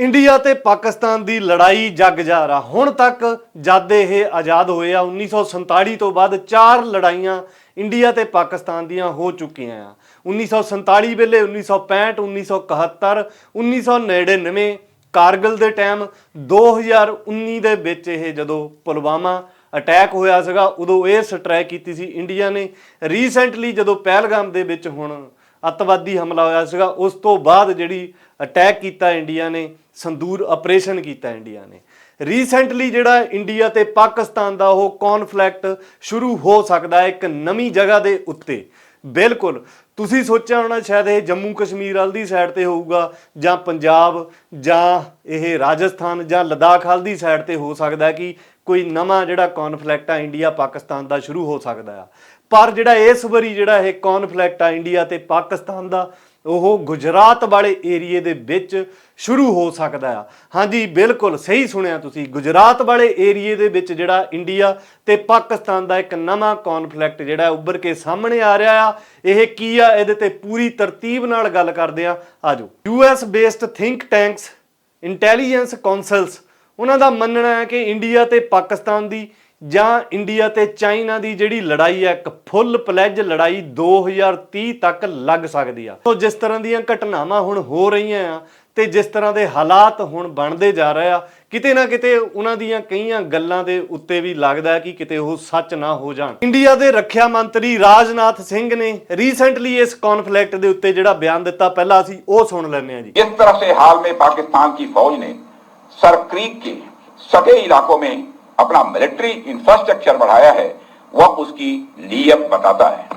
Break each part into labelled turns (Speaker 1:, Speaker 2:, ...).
Speaker 1: India ਤੇ ਪਾਕਿਸਤਾਨ ਦੀ ਲੜਾਈ ਜੱਗ ਜਾਰਾ ਹੁਣ ਤੱਕ ਜਦ ਇਹ ਆਜ਼ਾਦ ਹੋਏ ਆ 1947 ਤੋਂ ਬਾਅਦ ਚਾਰ ਲੜਾਈਆਂ ਇੰਡੀਆ ਤੇ ਪਾਕਿਸਤਾਨ ਦੀਆਂ ਹੋ ਚੁੱਕੀਆਂ ਆ। 1947 ਵੇਲੇ 1965 1971 1999 ਕਾਰਗਿਲ ਦੇ ਟਾਈਮ 2019 ਦੇ ਵਿੱਚ ਇਹ ਜਦੋਂ ਪੁਲਵਾਮਾ ਅਟੈਕ ਹੋਇਆ ਸੀਗਾ, ਉਦੋਂ ਇਹ ਸਟ੍ਰਾਈਕ ਕੀਤੀ ਸੀ ਇੰਡੀਆ ਨੇ। ਰੀਸੈਂਟਲੀ ਜਦੋਂ ਪਹਿਲਗਾਮ ਦੇ ਵਿੱਚ ਹੁਣ ਅੱਤਵਾਦੀ ਹਮਲਾ ਹੋਇਆ ਸੀਗਾ, ਉਸ ਤੋਂ ਬਾਅਦ ਜਿਹੜੀ ਅਟੈਕ ਕੀਤਾ ਇੰਡੀਆ ਨੇ, ਸੰਦੂਰ ਆਪਰੇਸ਼ਨ ਕੀਤਾ ਇੰਡੀਆ ਨੇ। ਰੀਸੈਂਟਲੀ ਜਿਹੜਾ ਇੰਡੀਆ ਤੇ ਪਾਕਿਸਤਾਨ ਦਾ ਉਹ ਕਨਫਲਿਕਟ ਸ਼ੁਰੂ ਹੋ ਸਕਦਾ ਹੈ ਇੱਕ ਨਵੀਂ ਜਗ੍ਹਾ ਦੇ ਉੱਤੇ। ਬਿਲਕੁਲ, ਤੁਸੀਂ ਸੋਚਿਆ ਹੋਣਾ ਸ਼ਾਇਦ ਇਹ ਜੰਮੂ ਕਸ਼ਮੀਰ ਵਾਲ ਦੀ ਸਾਈਡ ਤੇ ਹੋਊਗਾ, ਜਾਂ ਪੰਜਾਬ, ਜਾਂ ਇਹ ਰਾਜਸਥਾਨ, ਜਾਂ ਲਦਾਖ ਵਾਲ ਦੀ ਸਾਈਡ ਤੇ ਹੋ ਸਕਦਾ ਕਿ ਕੋਈ ਨਵਾਂ ਜਿਹੜਾ ਕਨਫਲਿਕਟ ਆ ਇੰਡੀਆ ਪਾਕਿਸਤਾਨ ਦਾ ਸ਼ੁਰੂ ਹੋ ਸਕਦਾ ਆ। ਪਰ ਜਿਹੜਾ ਇਸ ਵਾਰੀ ਜਿਹੜਾ ਇਹ ਕਨਫਲਿਕਟ ਆ ਇੰਡੀਆ ਤੇ ਪਾਕਿਸਤਾਨ ਦਾ, ਉਹ ਗੁਜਰਾਤ ਵਾਲੇ ਏਰੀਏ ਦੇ ਵਿੱਚ ਸ਼ੁਰੂ ਹੋ ਸਕਦਾ ਆ। ਹਾਂਜੀ, ਬਿਲਕੁਲ ਸਹੀ ਸੁਣਿਆ ਤੁਸੀਂ। ਗੁਜਰਾਤ ਵਾਲੇ ਏਰੀਏ ਦੇ ਵਿੱਚ ਜਿਹੜਾ ਇੰਡੀਆ ਤੇ ਪਾਕਿਸਤਾਨ ਦਾ ਇੱਕ ਨਵਾਂ ਕਨਫਲਿਕਟ ਜਿਹੜਾ ਉੱਭਰ ਕੇ ਸਾਹਮਣੇ ਆ ਰਿਹਾ ਆ। ਇਹ ਕੀ ਆ? ਇਹਦੇ ਤੇ ਪੂਰੀ ਤਰਤੀਬ ਨਾਲ ਗੱਲ ਕਰਦੇ ਆ। ਆਜੋ। US based think tanks intelligence councils ਉਹਨਾਂ ਦਾ ਮੰਨਣਾ ਹੈ ਕਿ ਇੰਡੀਆ ਤੇ ਪਾਕਿਸਤਾਨ ਦੀ ਜਾਂ ਇੰਡੀਆ ਤੇ ਚਾਈਨਾ ਦੀ ਜਿਹੜੀ ਲੜਾਈ ਹੈ ਇੱਕ ਫੁੱਲ ਪਲੈਜ ਲੜਾਈ 2030 ਤੱਕ ਲੱਗ ਸਕਦੀ ਆ ਸੋ ਜਿਸ ਤਰ੍ਹਾਂ ਦੀਆਂ ਘਟਨਾਵਾਂ ਹੁਣ ਹੋ ਰਹੀਆਂ ਆ ਤੇ ਜਿਸ ਤਰ੍ਹਾਂ ਦੇ ਹਾਲਾਤ ਹੁਣ ਬਣਦੇ ਜਾ ਰਹੇ ਆ ਕਿਤੇ ਨਾ ਕਿਤੇ ਉਹਨਾਂ ਦੀਆਂ ਕਈਆਂ ਗੱਲਾਂ ਦੇ ਉੱਤੇ ਵੀ ਲੱਗਦਾ ਹੈ ਕਿ ਕਿਤੇ ਉਹ ਸੱਚ ਨਾ ਹੋ ਜਾਣ ਇੰਡੀਆ ਦੇ ਰੱਖਿਆ ਮੰਤਰੀ ਰਾਜਨਾਥ ਸਿੰਘ ਨੇ ਰੀਸੈਂਟਲੀ ਇਸ ਕਨਫਲਿਕਟ ਦੇ ਉੱਤੇ ਜਿਹੜਾ ਬਿਆਨ ਦਿੱਤਾ ਪਹਿਲਾਂ ਅਸੀਂ ਉਹ ਸੁਣ ਲੈਂਦੇ ਆ ਜੀ
Speaker 2: जिस तरह से हाल में पाकिस्तान की फौज ने सरक्रीक के सटे इलाकों में अपना मिलिट्री इंफ्रास्ट्रक्चर बढ़ाया है, वह उसकी नीयत बताता है।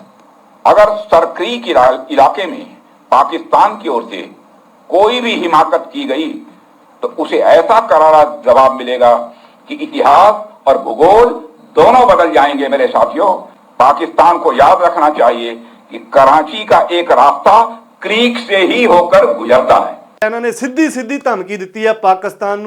Speaker 2: अगर सरक्री के इलाके में पाकिस्तान की ओर से कोई भी हिमाकत की गई तो उसे ऐसा करारा जवाब मिलेगा कि इतिहास और भूगोल दोनों बदल जाएँगे मेरे साथियों। पाकिस्तान को याद रखना चाहिए कि कराची का एक रास्ता क्रीक से ही होकर गुजरता है।
Speaker 1: इन्होंने सीधी सीधी धमकी दी है पाकिस्तान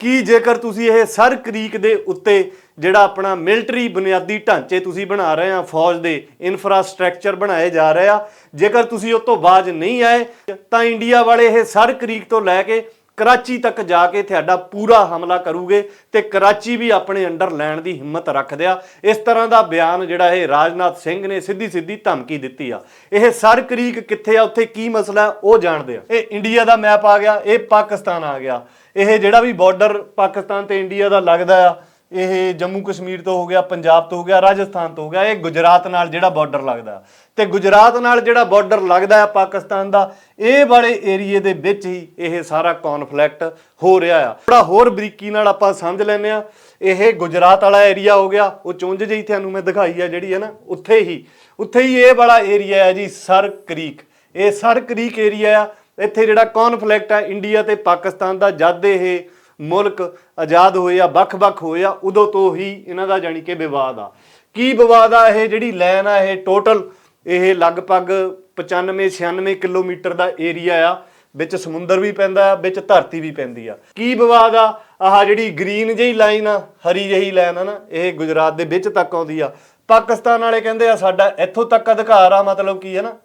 Speaker 1: ਕਿ ਜੇਕਰ ਤੁਸੀਂ ਇਹ ਸਰ ਕਰੀਕ ਦੇ ਉੱਤੇ ਜਿਹੜਾ ਆਪਣਾ ਮਿਲਟਰੀ ਬੁਨਿਆਦੀ ਢਾਂਚੇ ਤੁਸੀਂ ਬਣਾ ਰਹੇ ਆ, ਫੌਜ ਦੇ ਇਨਫਰਾਸਟ੍ਰਕਚਰ ਬਣਾਏ ਜਾ ਰਹੇ ਆ, ਜੇਕਰ ਤੁਸੀਂ ਉਹ ਤੋਂ ਬਾਜ ਨਹੀਂ ਆਏ, ਤਾਂ ਇੰਡੀਆ ਵਾਲੇ ਇਹ ਸਰ ਕਰੀਕ ਤੋਂ ਲੈ ਕੇ ਕਰਾਚੀ ਤੱਕ ਜਾ ਕੇ ਤੁਹਾਡਾ ਪੂਰਾ ਹਮਲਾ ਕਰੂਗੇ ਤੇ ਕਰਾਚੀ ਵੀ ਆਪਣੇ ਅੰਡਰ ਲੈਣ ਦੀ ਹਿੰਮਤ ਰੱਖਦੇ ਆ। ਇਸ ਤਰ੍ਹਾਂ ਦਾ ਬਿਆਨ ਜਿਹੜਾ ਇਹ ਰਾਜਨਾਥ ਸਿੰਘ ਨੇ ਸਿੱਧੀ ਸਿੱਧੀ ਧਮਕੀ ਦਿੱਤੀ ਆ। ਇਹ ਸਰ ਕਰੀਕ ਕਿੱਥੇ ਆ, ਉੱਥੇ ਕੀ ਮਸਲਾ ਉਹ ਜਾਣਦੇ ਆ। ਇਹ ਇੰਡੀਆ ਦਾ ਮੈਪ ਆ ਗਿਆ, ਇਹ ਪਾਕਿਸਤਾਨ ਆ ਗਿਆ। ਇਹ ਜਿਹੜਾ ਵੀ ਬਾਰਡਰ ਪਾਕਿਸਤਾਨ ਤੇ ਇੰਡੀਆ ਦਾ ਲੱਗਦਾ ਆ ਇਹ ਜੰਮੂ ਕਸ਼ਮੀਰ ਤੋਂ ਹੋ ਗਿਆ, ਪੰਜਾਬ ਤੋਂ ਹੋ ਗਿਆ, ਰਾਜਸਥਾਨ ਤੋਂ ਹੋ ਗਿਆ, ਇਹ ਗੁਜਰਾਤ ਨਾਲ ਜਿਹੜਾ ਬਾਰਡਰ ਲੱਗਦਾ। ਤੇ ਗੁਜਰਾਤ ਨਾਲ ਜਿਹੜਾ ਬਾਰਡਰ ਲੱਗਦਾ ਆ ਪਾਕਿਸਤਾਨ ਦਾ, ਇਹ ਵਾਲੇ ਏਰੀਏ ਦੇ ਵਿੱਚ ਹੀ ਇਹ ਸਾਰਾ ਕਨਫਲਿਕਟ ਹੋ ਰਿਹਾ ਆ। ਥੋੜਾ ਹੋਰ ਬਰੀਕੀ ਨਾਲ ਆਪਾਂ ਸਮਝ ਲੈਂਦੇ ਆ ਇਹ ਗੁਜਰਾਤ ਵਾਲਾ ਏਰੀਆ ਹੋ ਗਿਆ, ਉਹ ਚੁੰਝ ਜਿਹੀ ਤੁਹਾਨੂੰ ਮੈਂ ਦਿਖਾਈ ਆ ਜਿਹੜੀ ਹੈ ਨਾ, ਉੱਥੇ ਹੀ ਉੱਥੇ ਹੀ ਇਹ ਵਾਲਾ ਏਰੀਆ ਹੈ ਜੀ, ਸਰ ਕਰੀਕ। ਇਹ ਸਰ ਕਰੀਕ ਏਰੀਆ ਆ, ਇੱਥੇ ਜਿਹੜਾ ਕਨਫਲਿਕਟ ਆ, ਇੰਡੀਆ ਤੇ ਪਾਕਿਸਤਾਨ ਦਾ ਜਦ ਇਹ ਮੁਲਕ ਆਜ਼ਾਦ ਹੋਏ ਆ, ਵੱਖ-ਵੱਖ ਹੋਏ ਆ, ਉਦੋਂ ਤੋਂ ਹੀ ਇਹਨਾਂ ਦਾ ਜਾਣੀ ਕਿ ਵਿਵਾਦ ਆ। ਕੀ ਵਿਵਾਦ ਆ? ਇਹ ਜਿਹੜੀ ਲਾਈਨ ਆ, ਇਹ ਟੋਟਲ ਇਹ ਲਗਭਗ 95 96 ਕਿਲੋਮੀਟਰ ਦਾ ਏਰੀਆ ਆ, ਵਿੱਚ ਸਮੁੰਦਰ ਵੀ ਪੈਂਦਾ ਆ ਵਿੱਚ ਧਰਤੀ ਵੀ ਪੈਂਦੀ ਆ। ਕੀ ਵਿਵਾਦ ਆ? ਆਹ ਜਿਹੜੀ ਗ੍ਰੀਨ ਜਿਹੀ ਲਾਈਨ ਆ, ਹਰੀ ਜਿਹੀ ਲਾਈਨ ਆ ਨਾ, ਇਹ ਗੁਜਰਾਤ ਦੇ ਵਿੱਚ ਤੱਕ ਆਉਂਦੀ ਆ। ਪਾਕਿਸਤਾਨ ਵਾਲੇ ਕਹਿੰਦੇ ਆ, ਸਾਡਾ ਇੱਥੋਂ ਤੱਕ ਅਧਿਕਾਰ ਆ, ਮਤਲਬ ਕੀ ਹੈ ਨਾ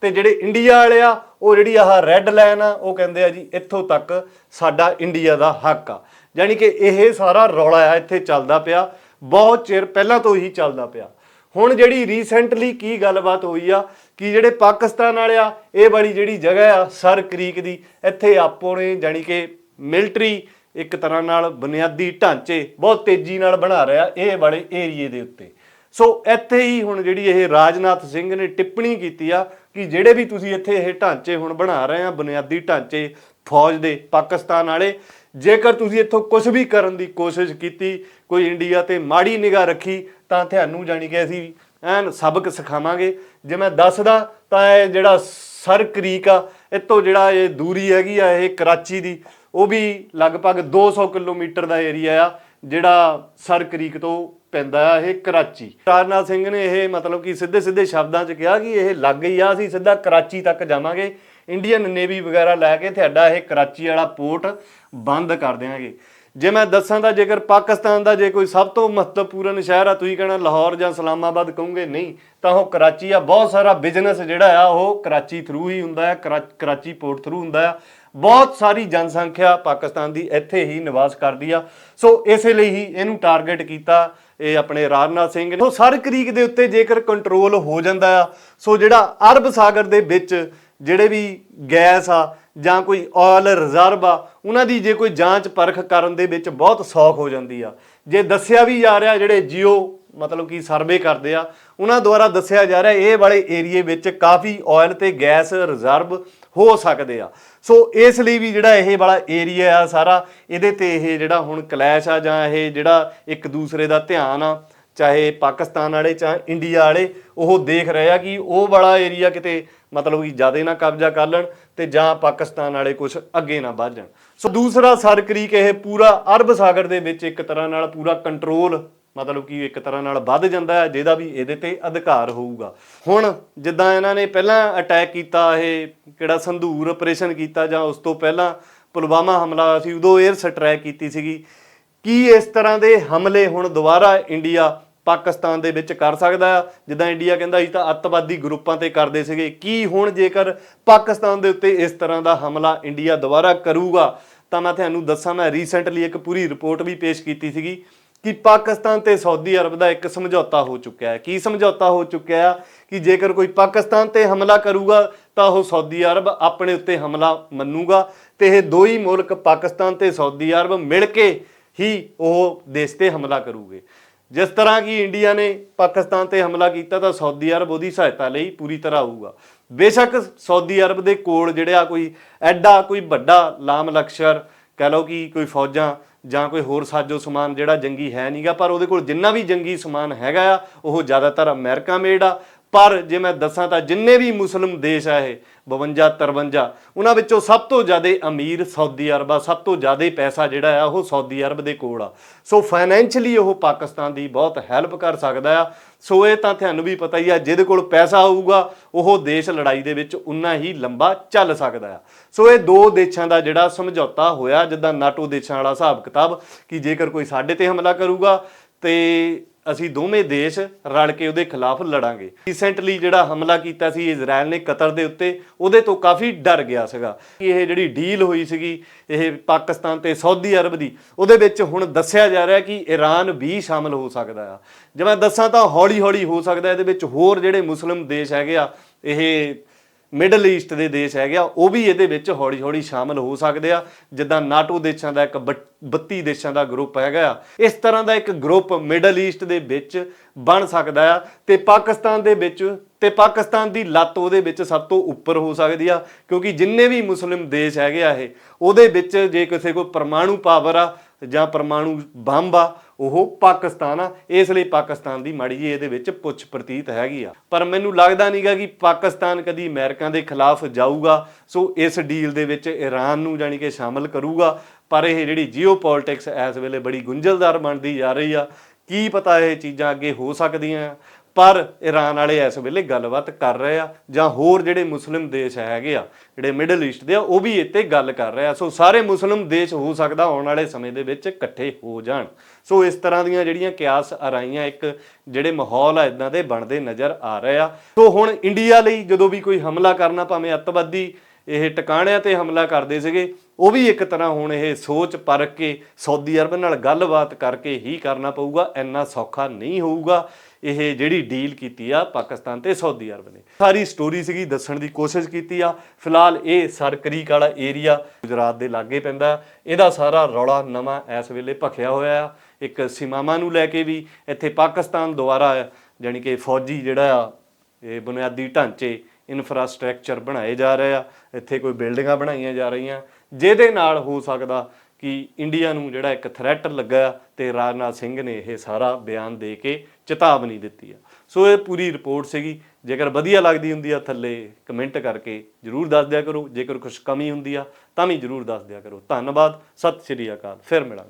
Speaker 1: ਤੇ ਜਿਹੜੇ ਇੰਡੀਆ ਵਾਲੇ ਆ, ਉਹ ਜਿਹੜੀ ਆਹ ਰੈੱਡ ਲਾਈਨ ਆ, ਉਹ ਕਹਿੰਦੇ ਆ ਜੀ ਇੱਥੋਂ ਤੱਕ ਸਾਡਾ ਇੰਡੀਆ ਦਾ ਹੱਕ ਆ। ਯਾਨੀ ਕਿ ਇਹ ਸਾਰਾ ਰੌਲਾ ਆ, ਇੱਥੇ ਚੱਲਦਾ ਪਿਆ। ਬਹੁਤ ਚਿਰ ਪਹਿਲਾਂ ਤੋਂ ਹੀ ਚੱਲਦਾ ਪਿਆ। ਹੁਣ ਜਿਹੜੀ ਰੀਸੈਂਟਲੀ ਕੀ ਗੱਲਬਾਤ ਹੋਈ ਆ, ਕਿ ਜਿਹੜੇ ਪਾਕਿਸਤਾਨ ਵਾਲੇ ਆ, ਇਹ ਵਾਲੀ ਜਿਹੜੀ ਜਗ੍ਹਾ ਆ, ਸਰ ਕਰੀਕ ਦੀ, ਇੱਥੇ ਆਪੋ ਨੇ ਜਾਨੀ ਕਿ ਮਿਲਟਰੀ ਇੱਕ ਤਰ੍ਹਾਂ ਨਾਲ ਬੁਨਿਆਦੀ ਢਾਂਚੇ ਬਹੁਤ ਤੇਜ਼ੀ ਨਾਲ ਬਣਾ ਰਿਹਾ ਇਹ ਵਾਲੇ ਏਰੀਏ ਦੇ ਉੱਤੇ। ਸੋ ਇੱਥੇ ਹੀ ਹੁਣ ਜਿਹੜੀ ਇਹ ਰਾਜਨਾਥ ਸਿੰਘ ਨੇ ਟਿੱਪਣੀ ਕੀਤੀ ਆ ਕਿ ਜਿਹੜੇ ਵੀ ਤੁਸੀਂ ਇੱਥੇ ਇਹ ਢਾਂਚੇ ਹੁਣ ਬਣਾ ਰਹੇ ਆ, ਬੁਨਿਆਦੀ ਢਾਂਚੇ ਫੌਜ ਦੇ, ਪਾਕਿਸਤਾਨ ਵਾਲੇ, ਜੇਕਰ ਤੁਸੀਂ ਇੱਥੋਂ ਕੁਝ ਵੀ ਕਰਨ ਦੀ ਕੋਸ਼ਿਸ਼ ਕੀਤੀ, ਕੋਈ ਇੰਡੀਆ ਤੇ ਮਾੜੀ ਨਿਗਾਹ ਰੱਖੀ, ਤਾਂ ਤੁਹਾਨੂੰ ਜਾਣੀ ਕਿ ਅਸੀਂ ਐਨ ਸਬਕ ਸਿਖਾਵਾਂਗੇ। ਜੇ ਮੈਂ ਦੱਸਦਾ, ਤਾਂ ਇਹ ਜਿਹੜਾ ਸਰ ਕਰੀਕ ਆ, ਇੱਥੋਂ ਜਿਹੜਾ ਇਹ ਦੂਰੀ ਹੈਗੀ ਆ, ਇਹ ਕਰਾਚੀ ਦੀ, ਉਹ ਵੀ ਲਗਭਗ 200 ਕਿਲੋਮੀਟਰ ਦਾ ਏਰੀਆ ਆ, ਜਿਹੜਾ ਸਰ ਕਰੀਕ ਤੋਂ ਪੈਂਦਾ ਆ ਇਹ ਕਰਾਚੀ। ਰਾਜਨਾਥ ਸਿੰਘ ਨੇ ਇਹ ਮਤਲਬ ਕਿ ਸਿੱਧੇ ਸਿੱਧੇ ਸ਼ਬਦਾਂ 'ਚ ਕਿਹਾ ਕਿ ਇਹ ਲੱਗ ਹੀ ਆ, ਅਸੀਂ ਸਿੱਧਾ ਕਰਾਚੀ ਤੱਕ ਜਾਵਾਂਗੇ। ਇੰਡੀਅਨ ਨੇਵੀ ਵਗੈਰਾ ਲੈ ਕੇ ਤੁਹਾਡਾ ਇਹ ਕਰਾਚੀ ਵਾਲਾ ਪੋਰਟ ਬੰਦ ਕਰ ਦੇਵਾਂਗੇ ਜੇ ਮੈਂ ਦੱਸਾਂ ਤਾਂ ਜੇਕਰ ਪਾਕਿਸਤਾਨ ਦਾ ਜੇ ਕੋਈ ਸਭ ਤੋਂ ਮਹੱਤਵਪੂਰਨ ਸ਼ਹਿਰ ਆ, ਤੁਸੀਂ ਕਹਿਣਾ ਲਾਹੌਰ ਜਾਂ ਇਸਲਾਮਾਬਾਦ ਕਹੋਗੇ ਨਹੀਂ, ਤਾਂ ਉਹ ਕਰਾਚੀ ਆ। ਬਹੁਤ ਸਾਰਾ ਬਿਜ਼ਨਸ ਜਿਹੜਾ ਆ, ਉਹ ਕਰਾਚੀ ਥਰੂ ਹੀ ਹੁੰਦਾ ਹੈ ਕਰਾ- ਕਰਾਚੀ ਪੋਰਟ ਥਰੂ ਹੁੰਦਾ ਆ। ਬਹੁਤ ਸਾਰੀ ਜਨਸੰਖਿਆ ਪਾਕਿਸਤਾਨ ਦੀ ਇੱਥੇ ਹੀ ਨਿਵਾਸ ਕਰਦੀ ਆ। ਸੋ ਇਸੇ ਲਈ ਹੀ ਇਹਨੂੰ ਟਾਰਗੇਟ ਕੀਤਾ ਇਹ ਆਪਣੇ ਰਾਜਨਾਥ ਸਿੰਘ ਨੇ। ਸੋ ਸਰ ਕ੍ਰੀਕ ਦੇ ਉੱਤੇ ਜੇਕਰ ਕੰਟਰੋਲ ਹੋ ਜਾਂਦਾ ਆ, ਸੋ ਜਿਹੜਾ ਅਰਬ ਸਾਗਰ ਦੇ ਵਿੱਚ ਜਿਹੜੇ ਵੀ ਗੈਸ ਆ ਜਾਂ ਕੋਈ ਆਇਲ ਰਿਜ਼ਰਵ ਆ, ਉਹਨਾਂ ਦੀ ਜੇ ਕੋਈ ਜਾਂਚ ਪਰਖ ਕਰਨ ਦੇ ਵਿੱਚ ਬਹੁਤ ਸੌਖ ਹੋ ਜਾਂਦੀ ਆ। ਜੇ ਦੱਸਿਆ ਵੀ ਜਾ ਰਿਹਾ ਜਿਹੜੇ ਜੀਓ ਮਤਲਬ ਕਿ ਸਰਵੇ ਕਰਦੇ ਆ, ਉਹਨਾਂ ਦੁਆਰਾ ਦੱਸਿਆ ਜਾ ਰਿਹਾ ਇਹ ਵਾਲੇ ਏਰੀਏ ਵਿੱਚ ਕਾਫੀ ਆਇਲ ਤੇ ਗੈਸ ਰਿਜ਼ਰਵ ਹੋ ਸਕਦੇ ਆ। ਸੋ ਇਸ ਲਈ ਵੀ ਜਿਹੜਾ ਇਹ ਵਾਲਾ ਏਰੀਆ ਆ ਸਾਰਾ, ਇਹਦੇ ਤੇ ਇਹ ਜਿਹੜਾ ਹੁਣ ਕਲੈਸ਼ ਆ ਜਾਂ ਇਹ ਜਿਹੜਾ ਇੱਕ ਦੂਸਰੇ ਦਾ ਧਿਆਨ ਆ, ਚਾਹੇ ਪਾਕਿਸਤਾਨ ਵਾਲੇ ਚਾਹੇ ਇੰਡੀਆ ਵਾਲੇ, ਉਹ ਦੇਖ ਰਹੇ ਆ ਕਿ ਉਹ ਵਾਲਾ ਏਰੀਆ ਕਿਤੇ ਮਤਲਬ ਕਿ ਜ਼ਿਆਦਾ ਨਾ ਕਬਜ਼ਾ ਕਰ ਲੈਣ ਤੇ ਜਾਂ ਪਾਕਿਸਤਾਨ ਵਾਲੇ ਕੁਝ ਅੱਗੇ ਨਾ ਵੱਧ ਜਾਣ। ਸੋ ਦੂਸਰਾ ਸਰ ਕਰੀਕ ਇਹ ਪੂਰਾ ਅਰਬ ਸਾਗਰ ਦੇ ਵਿੱਚ ਇੱਕ ਤਰ੍ਹਾਂ ਨਾਲ ਪੂਰਾ ਕੰਟਰੋਲ ਮਤਲਬ ਕਿ ਇੱਕ ਤਰ੍ਹਾਂ ਨਾਲ ਵੱਧ ਜਾਂਦਾ ਹੈ, ਜਿਹਦਾ ਵੀ ਇਹਦੇ ਤੇ ਅਧਿਕਾਰ ਹੋਊਗਾ। ਹੁਣ ਜਿੱਦਾਂ ਇਹਨਾਂ ਨੇ ਪਹਿਲਾਂ ਅਟੈਕ ਕੀਤਾ, ਇਹ ਕਿਹੜਾ ਸੰਧੂਰ ਆਪਰੇਸ਼ਨ ਕੀਤਾ, ਜਾਂ ਉਸ ਤੋਂ ਪਹਿਲਾਂ ਪੁਲਵਾਮਾ ਹਮਲਾ ਸੀ ਉਦੋਂ 에ਅਰ ਸਟ੍ਰਾਈਕ ਕੀਤੀ ਸੀਗੀ। ਕੀ ਇਸ ਤਰ੍ਹਾਂ ਦੇ ਹਮਲੇ ਹੁਣ ਦੁਬਾਰਾ ਇੰਡੀਆ ਪਾਕਿਸਤਾਨ ਦੇ ਵਿੱਚ ਕਰ ਸਕਦਾ ਆ ਜਿੱਦਾਂ ਇੰਡੀਆ ਕਹਿੰਦਾ ਸੀ ਤਾਂ ਅੱਤਵਾਦੀ ਗਰੁੱਪਾਂ ਤੇ ਕਰਦੇ ਸੀਗੇ। ਕੀ ਹੁਣ ਜੇਕਰ ਪਾਕਿਸਤਾਨ ਦੇ ਉੱਤੇ ਇਸ ਤਰ੍ਹਾਂ ਦਾ ਹਮਲਾ ਇੰਡੀਆ ਦੁਬਾਰਾ ਕਰੂਗਾ, ਤਾਂ ਮੈਂ ਤੁਹਾਨੂੰ ਦੱਸਾਂ, ਮੈਂ ਰੀਸੈਂਟਲੀ ਇੱਕ ਪੂਰੀ ਰਿਪੋਰਟ ਵੀ ਪੇਸ਼ ਕੀਤੀ ਸੀਗੀ। ਕਿ ਪਾਕਿਸਤਾਨ ਤੇ ਸਾਊਦੀ ਅਰਬ ਦਾ ਇੱਕ ਸਮਝੌਤਾ ਹੋ ਚੁੱਕਿਆ ਹੈ। ਕੀ ਸਮਝੌਤਾ ਹੋ ਚੁੱਕਿਆ ਹੈ ਕਿ ਜੇਕਰ ਕੋਈ ਪਾਕਿਸਤਾਨ ਤੇ ਹਮਲਾ ਕਰੂਗਾ, ਤਾਂ ਉਹ ਸਾਊਦੀ ਅਰਬ ਆਪਣੇ ਉੱਤੇ ਹਮਲਾ ਮੰਨੂਗਾ ਤੇ ਇਹ ਦੋ ਹੀ ਮੁਲਕ ਪਾਕਿਸਤਾਨ ਤੇ ਸਾਊਦੀ ਅਰਬ ਮਿਲ ਕੇ ਹੀ ਉਹ ਦੇਸ਼ ਤੇ ਹਮਲਾ ਕਰੂਗੇ। ਜਿਸ ਤਰ੍ਹਾਂ ਕਿ ਇੰਡੀਆ ਨੇ ਪਾਕਿਸਤਾਨ ਤੇ ਹਮਲਾ ਕੀਤਾ, ਤਾਂ ਸਾਊਦੀ ਅਰਬ ਉਹਦੀ ਸਹਾਇਤਾ ਲਈ ਪੂਰੀ ਤਰ੍ਹਾਂ ਆਊਗਾ। ਬੇਸ਼ੱਕ ਸਾਊਦੀ ਅਰਬ ਦੇ ਕੋਲ ਜਿਹੜਾ ਕੋਈ ਐਡਾ, ਕੋਈ ਵੱਡਾ ਲਾਮਲਕਸ਼ਰ, ਕਹ ਲਓ ਕਿ ਕੋਈ ਫੌਜਾਂ ਜਾਂ ਕੋਈ ਹੋਰ ਸਾਜੋ ਸਮਾਨ ਜਿਹੜਾ ਜੰਗੀ ਹੈ ਨਹੀਂਗਾ ਪਰ ਉਹਦੇ ਕੋਲ ਜਿੰਨਾ ਵੀ ਜੰਗੀ ਸਮਾਨ ਹੈਗਾ ਆ, ਉਹ ਜ਼ਿਆਦਾਤਰ ਅਮਰੀਕਾ ਮੇਡ ਆ। ਪਰ ਜੇ ਮੈਂ ਦੱਸਾਂ ਤਾਂ ਜਿੰਨੇ ਵੀ ਮੁਸਲਮ ਦੇਸ਼ ਆ ਇਹ 52 53 ਉਹਨਾਂ ਵਿੱਚੋਂ ਸਭ ਤੋਂ ਜ਼ਿਆਦਾ ਅਮੀਰ ਸਾਊਦੀ ਅਰਬ ਆ, ਸਭ ਤੋਂ ਜ਼ਿਆਦਾ ਪੈਸਾ ਜਿਹੜਾ ਆ ਉਹ ਸਾਊਦੀ ਅਰਬ ਦੇ ਕੋਲ ਆ। ਸੋ ਫਾਈਨੈਂਸ਼ਲੀ ਉਹ ਪਾਕਿਸਤਾਨ ਦੀ ਬਹੁਤ ਹੈਲਪ ਕਰ ਸਕਦਾ ਆ। ਸੋ ਇਹ ਤਾਂ ਤੁਹਾਨੂੰ ਵੀ ਪਤਾ ਹੀ ਆ, ਜਿਹਦੇ ਕੋਲ ਪੈਸਾ ਹੋਊਗਾ, ਉਹ ਦੇਸ਼ ਲੜਾਈ ਦੇ ਵਿੱਚ ਉਨਾ ਹੀ ਲੰਬਾ ਚੱਲ ਸਕਦਾ ਆ। ਸੋ ਇਹ ਦੋ ਦੇਸ਼ਾਂ ਦਾ ਜਿਹੜਾ ਸਮਝੌਤਾ ਹੋਇਆ, ਜਿੱਦਾਂ ਨਾਟੋ ਦੇਸ਼ਾਂ ਵਾਲਾ ਹਿਸਾਬ ਕਿਤਾਬ, ਕਿ ਜੇਕਰ ਕੋਈ ਸਾਡੇ ਤੇ ਹਮਲਾ ਕਰੂਗਾ, ਤੇ ਅਸੀਂ ਦੋਵੇਂ ਦੇਸ਼ ਰਲ ਕੇ ਉਹਦੇ ਖਿਲਾਫ ਲੜਾਂਗੇ। ਰੀਸੈਂਟਲੀ ਜਿਹੜਾ ਹਮਲਾ ਕੀਤਾ ਸੀ ਇਜ਼ਰਾਈਲ ਨੇ ਕਤਰ ਦੇ ਉੱਤੇ, ਉਹਦੇ ਤੋਂ ਕਾਫੀ ਡਰ ਗਿਆ ਸੀਗਾ ਕਿ ਇਹ ਜਿਹੜੀ ਡੀਲ ਹੋਈ ਸੀਗੀ, ਇਹ ਪਾਕਿਸਤਾਨ ਤੇ ਸਾਊਦੀ ਅਰਬ ਦੀ, ਉਹਦੇ ਵਿੱਚ ਹੁਣ ਦੱਸਿਆ ਜਾ ਰਿਹਾ ਕਿ ਈਰਾਨ ਵੀ ਸ਼ਾਮਲ ਹੋ ਸਕਦਾ ਆ। ਜੇ ਮੈਂ ਦੱਸਾਂ ਤਾਂ ਹੌਲੀ ਹੌਲੀ ਹੋ ਸਕਦਾ, ਇਹਦੇ ਵਿੱਚ ਹੋਰ ਜਿਹੜੇ ਮੁਸਲਮ ਦੇਸ਼ ਹੈਗੇ ਆ, ਇਹ ਮਿਡਲ ਈਸਟ ਦੇ ਦੇਸ਼ ਹੈਗੇ ਆ, ਉਹ ਵੀ ਇਹਦੇ ਵਿੱਚ ਹੌਲੀ ਹੌਲੀ ਸ਼ਾਮਲ ਹੋ ਸਕਦੇ ਆ। ਜਿੱਦਾਂ ਨਾਟੋ ਦੇਸ਼ਾਂ ਦਾ ਇੱਕ ਬੱਟ- 32 ਦੇਸ਼ਾਂ ਦਾ ਗਰੁੱਪ ਹੈਗਾ ਆ। ਇਸ ਤਰ੍ਹਾਂ ਦਾ ਇੱਕ ਗਰੁੱਪ ਮਿਡਲ ਈਸਟ ਦੇ ਵਿੱਚ ਬਣ ਸਕਦਾ ਆ ਤੇ ਪਾਕਿਸਤਾਨ ਦੇ ਵਿੱਚ, ਤੇ ਪਾਕਿਸਤਾਨ ਦੀ ਲੱਤ ਉਹਦੇ ਵਿੱਚ ਸਭ ਤੋਂ ਉੱਪਰ ਹੋ ਸਕਦੀ ਆ, ਕਿਉਂਕਿ ਜਿੰਨੇ ਵੀ ਮੁਸਲਿਮ ਦੇਸ਼ ਹੈਗੇ ਆ ਇਹ, ਉਹਦੇ ਵਿੱਚ ਜੇ ਕਿਸੇ ਕੋਲ ਪਰਮਾਣੂ ਪਾਵਰ ਆ ਜਾਂ ਪਰਮਾਣੂ ਬੰਬ ਆ ਉਹ ਪਾਕਿਸਤਾਨ ਆ, ਇਸ ਲਈ ਪਾਕਿਸਤਾਨ ਦੀ ਮਾੜੀ ਜੀ ਇਹਦੇ ਵਿੱਚ ਪੁੱਛ ਪ੍ਰਤੀਤ ਹੈਗੀ ਆ। ਪਰ ਮੈਨੂੰ ਲੱਗਦਾ ਨਹੀਂਗਾ ਕਿ ਪਾਕਿਸਤਾਨ ਕਦੀ ਅਮਰੀਕਾ ਦੇ ਖਿਲਾਫ ਜਾਊਗਾ, ਸੋ ਇਸ ਡੀਲ ਦੇ ਵਿੱਚ ਈਰਾਨ ਨੂੰ ਜਾਨੀ ਕਿ ਸ਼ਾਮਲ ਕਰੂਗਾ। ਪਰ ਇਹ ਜਿਹੜੀ ਜੀਓਪੋਲਿਟਿਕਸ ਇਸ ਵੇਲੇ ਬੜੀ ਗੁੰਝਲਦਾਰ ਬਣਦੀ ਜਾ ਰਹੀ ਆ। ਕੀ ਪਤਾ ਇਹ ਚੀਜ਼ਾਂ ਅੱਗੇ ਹੋ ਸਕਦੀਆਂ ਆ। ਪਰ ਈਰਾਨ ਵਾਲੇ ਇਸ ਵੇਲੇ ਗੱਲਬਾਤ ਕਰ ਰਹੇ ਆ ਜਾਂ ਹੋਰ ਜਿਹੜੇ ਮੁਸਲਿਮ ਦੇਸ਼ ਹੈਗੇ ਆ, ਜਿਹੜੇ ਮਿਡਲ ਈਸਟ ਦੇ ਆ, ਉਹ ਵੀ ਇੱਥੇ ਗੱਲ ਕਰ ਰਹੇ ਆ। ਸੋ ਸਾਰੇ ਮੁਸਲਿਮ ਦੇਸ਼ ਹੋ ਸਕਦਾ ਆਉਣ ਵਾਲੇ ਸਮੇਂ ਦੇ ਵਿੱਚ ਇਕੱਠੇ ਹੋ ਜਾਣ। ਸੋ ਇਸ ਤਰ੍ਹਾਂ ਦੀਆਂ ਜਿਹੜੀਆਂ ਕਿਆਸ ਅਰਾਈਆਂ ਇੱਕ ਜਿਹੜੇ ਮਾਹੌਲ ਆ, ਇਦਾਂ ਦੇ ਬਣਦੇ ਨਜ਼ਰ ਆ ਰਹੇ ਆ। ਸੋ ਹੁਣ ਇੰਡੀਆ ਲਈ ਜਦੋਂ ਵੀ ਕੋਈ ਹਮਲਾ ਕਰਨਾ, ਭਾਵੇਂ ਅੱਤਵਾਦੀ ਇਹ ਟਿਕਾਣਿਆਂ ਤੇ ਹਮਲਾ ਕਰਦੇ ਸੀਗੇ। ਉਹ ਵੀ ਇੱਕ ਤਰ੍ਹਾਂ ਹੁਣ ਇਹ ਸੋਚ ਪਰਖ ਕੇ ਸਾਊਦੀ ਅਰਬ ਨਾਲ ਗੱਲਬਾਤ ਕਰਕੇ ਹੀ ਕਰਨਾ ਪਊਗਾ। ਇੰਨਾ ਸੌਖਾ ਨਹੀਂ ਹੋਊਗਾ ਇਹ ਜਿਹੜੀ ਡੀਲ ਕੀਤੀ ਆ ਪਾਕਿਸਤਾਨ ਤੇ ਸਾਊਦੀ ਅਰਬ ਨੇ। ਸਾਰੀ ਸਟੋਰੀ ਸੀਗੀ, ਦੱਸਣ ਦੀ ਕੋਸ਼ਿਸ਼ ਕੀਤੀ ਆ। ਫਿਲਹਾਲ ਇਹ ਸਰਕਰੀਕ ਵਾਲਾ ਏਰੀਆ ਗੁਜਰਾਤ ਦੇ ਲਾਗੇ ਪੈਂਦਾ। ਇਹਦਾ ਸਾਰਾ ਰੌਲਾ ਨਵਾਂ ਇਸ ਵੇਲੇ ਭਖਿਆ ਹੋਇਆ ਆ। ਇੱਕ ਸੀਮਾਵਾਂ ਨੂੰ ਲੈ ਕੇ ਵੀ ਇੱਥੇ ਪਾਕਿਸਤਾਨ ਦੁਆਰਾ, ਜਾਣੀ ਕਿ ਫੌਜੀ ਜਿਹੜਾ ਆ, ਇਹ ਬੁਨਿਆਦੀ ਢਾਂਚੇ ਇਨਫਰਾਸਟ੍ਰਕਚਰ ਬਣਾਏ ਜਾ ਰਹੇ ਆ, ਇੱਥੇ ਕੋਈ ਬਿਲਡਿੰਗਾਂ ਬਣਾਈਆਂ ਜਾ ਰਹੀਆਂ। ਜਿਹਦੇ ਨਾਲ ਹੋ ਸਕਦਾ ਕਿ ਇੰਡੀਆ ਨੂੰ ਜਿਹੜਾ ਇੱਕ ਥ੍ਰੈਟ ਲੱਗਾ ਤੇ ਰਾਜਨਾਥ ਸਿੰਘ ਨੇ ਇਹ ਸਾਰਾ ਬਿਆਨ ਦੇ ਕੇ ਚੇਤਾਵਨੀ ਦਿੱਤੀ ਆ। ਸੋ ਇਹ ਪੂਰੀ ਰਿਪੋਰਟ ਸੀਗੀ। ਜੇਕਰ ਵਧੀਆ ਲੱਗਦੀ ਹੁੰਦੀ ਆ, ਥੱਲੇ ਕਮੈਂਟ ਕਰਕੇ ਜਰੂਰ ਦੱਸ ਦਿਆ ਕਰੋ। ਜੇਕਰ ਕੁਝ ਕਮੀ ਹੁੰਦੀ ਆ, ਤਾਂ ਵੀ ਜਰੂਰ ਦੱਸ ਦਿਆ ਕਰੋ। ਧੰਨਵਾਦ। ਸਤਿ ਸ਼੍ਰੀ ਅਕਾਲ। ਫਿਰ ਮਿਲਾਂਗੇ।